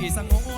isang.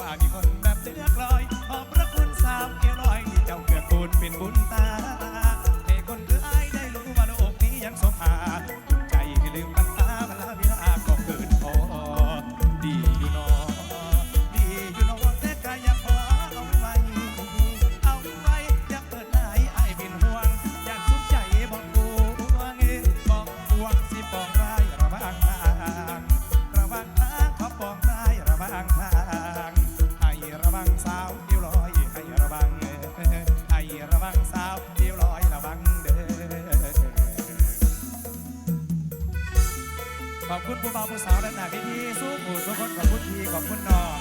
ว่ามีคนแบบเดือกลอยขอบพระคุณสาวเกลอยที่เจ้าเกื้อกูลเป็นบุญตา ขอบคุณผู้บ่าวผู้สาวและหน้าพี่พี่สู้ผู้สู้คนขอบคุณพี่ขอบคุณน้อง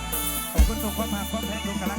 ขอบคุณทุกคนมาความแพงทุกกำลั